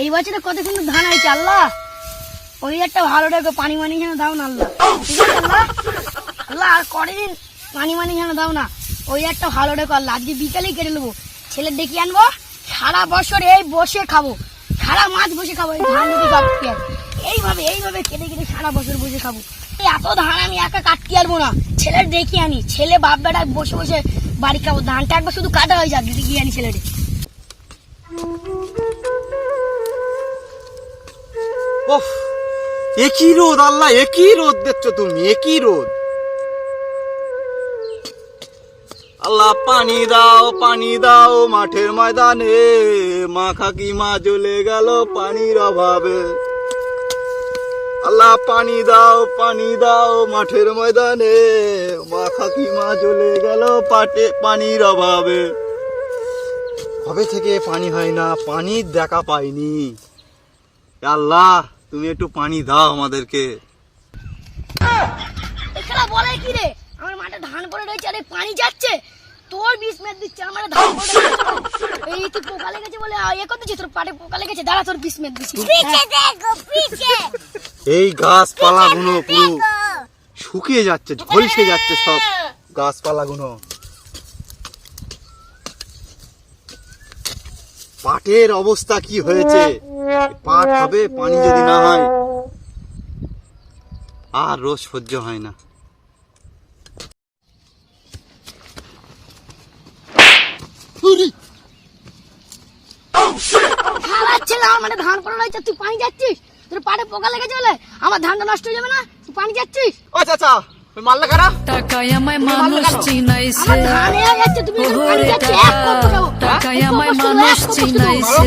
এই বছরে কত সুন্দর ধান হয়েছে, আল্লাহ। ওই একটা ভালো টাকা পানি মানি যেন দাও না, আল্লাহ। ঠিক আছে, আল্লাহ? আল্লাহ, আর কদিন পানি মানি যেন দাও না। ওই একটা ভালো টাকা আল্লাহ। আজকে বিকালেই কেটে নেব। ছেলে ডেকে আনব, সারা বছর এই বসে খাব। সারা মাছ বসে খাব, এই ধান এইভাবে এইভাবে কেটে কেটে সারা বছর বসে খাব। এত ধান আমি একা কাটতে পারব না। ছেলের দেখি আনি। ছেলে বাপ বেটা বসে বসে বাড়ি খাব। ধানটা একবার শুধু কাটা হয়ে যাক গিয়ে আনি ছেলেটা ওফ, একই রোদ, আল্লাহ, একই রোদ দেখছ তুমি, একই রোদ। আল্লাহ, পানি দাও পানি দাও মাঠের ময়দানে। মা কাকিমা জ্বলে গেল পানির অভাবে। আল্লাহ, পানি দাও পানি দাও মাঠের ময়দানে। মা কাকিমা জ্বলে গেল পাটে, পানির অভাবে। কবে থেকে পানি হয় না পানির দেখা পাইনি। আল্লাহ তুমি একটু পানি দাও আমাদেরকে। এখানে বলে কি রে? আমার মাঠে ধান পড়ে রয়েছে আরে পানি যাচ্ছে। তোর বিষ মেদ দিচ্ছে আমার ধান পড়ে এই তুই পোকা লেগেছে বলে এ করতেছিস? তোর পাটে পোকা লেগেছে? দাঁড়া তোর বিষ মেদ দিচ্ছি। এই গাছপালা গুলো পুরো শুকিয়ে যাচ্ছে ঝলসে যাচ্ছে সব গাছপালা গুলো পাটের অবস্থা কি হয়েছে? পাট হবে পানি যদি না হয়। আর রোজ সহ্য হয় না। আমার ধান পড়ে রয়েছে তুই পানি যাচ্ছিস? তোর পাটে পোকা লেগেছে বলে? আমার ধানটা নষ্ট হয়ে যাবে না? তুই পানি যাচ্ছিস? ও চাচা মাল্লা কারা টাকায় আমায় মানুষ চিনাইছে। হয়ে ওরে টাকা, টাকায় আমায় মানুষ। চিনাইছে।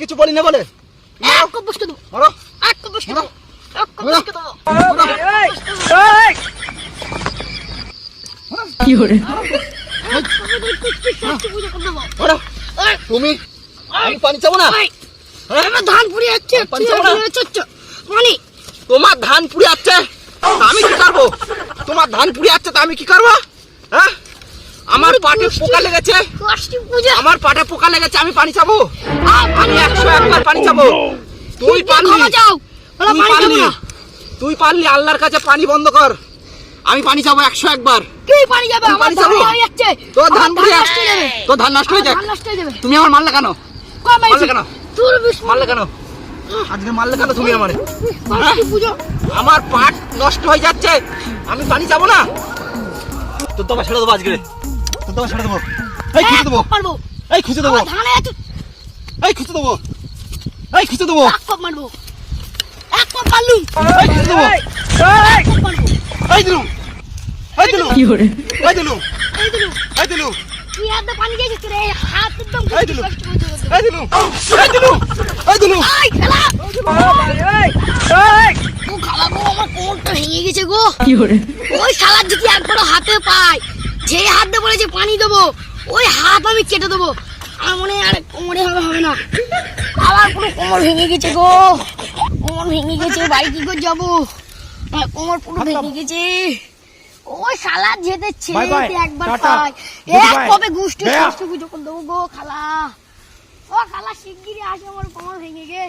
কিছু বলি। না বলে কি তুমি পানি চাবো না? ধান পুড়ে যাচ্ছে পানি মানে। তোমার ধান পুড়ে যাচ্ছে আমি কি করব? তোমার ধান পুড়ে যাচ্ছে তা আমি কি করব? হ্যাঁ? আমার পাটে পোকা লেগেছে। কষ্টি পুজো। আমার পাটে পোকা লেগেছে আমি পানি চাবো আমি একশো একবার পানি চাবো তুই পারলি বলো তুই পানি খাব পারলি না। তুই পারলি আল্লাহর কাছে পানি বন্ধ কর। আমি পানি চাবো একশো একবার। তুই পানি যাবে আমার পানি চাবো? যাচ্ছে। তোর ধান হয়ে তোর ধান নষ্ট হয়ে যাক ধান নষ্ট হয়ে যাবে। তুমি আমার মারলে কেন কম মারলে কেন মারলে কেন আজকে মারলে কেন তুমি আমার? কষ্টি আমার পাট নষ্ট হয়ে যাচ্ছে। আমি পানি যাব না। তোর তোমার ছেড়ে দেবো আজকে। তোর তোমার ছেড়ে দেবো। এই খুঁজে দেবো। এই খুঁজে দেবো। এই খুঁজে দেবো। এই খুঁজে দেবো। এক কপ মারবো। এক কপ মারলুম এই খুঁজে দেবো। এই দিলুম এই দিলুম কি করে এই দিলুম এই দিলু। এই দিলুম তুই হাতে পানি তোর এই হাত একদম এই দিলু। কষ্ট এই দিলুম এই দিলুম এই দিলুম এই খেলা। ও খালা গো আমার কোমরটা ভেঙে গেছে গো। কি করে? ওই যদি একবার হাতে পাই। যে হাত বলেছে পানি দেবো ওই হাত আমি কেটে দেবো। আমার মনে হয় আর কোমরে হবে হবে না। আবার পুরো কোমর ভেঙে গেছে গো। কোমর ভেঙে গেছে বাড়ি কি করে যাব? কোমর পুরো ভেঙে গেছে। ওই শালা যেতে ছেড়ে. একবার. পাই এক কবে গুষ্টি গুষ্টি পুজো করে দেবো গো খালা। ও খালা শিগগিরই আসে আমার কোমর ভেঙে গে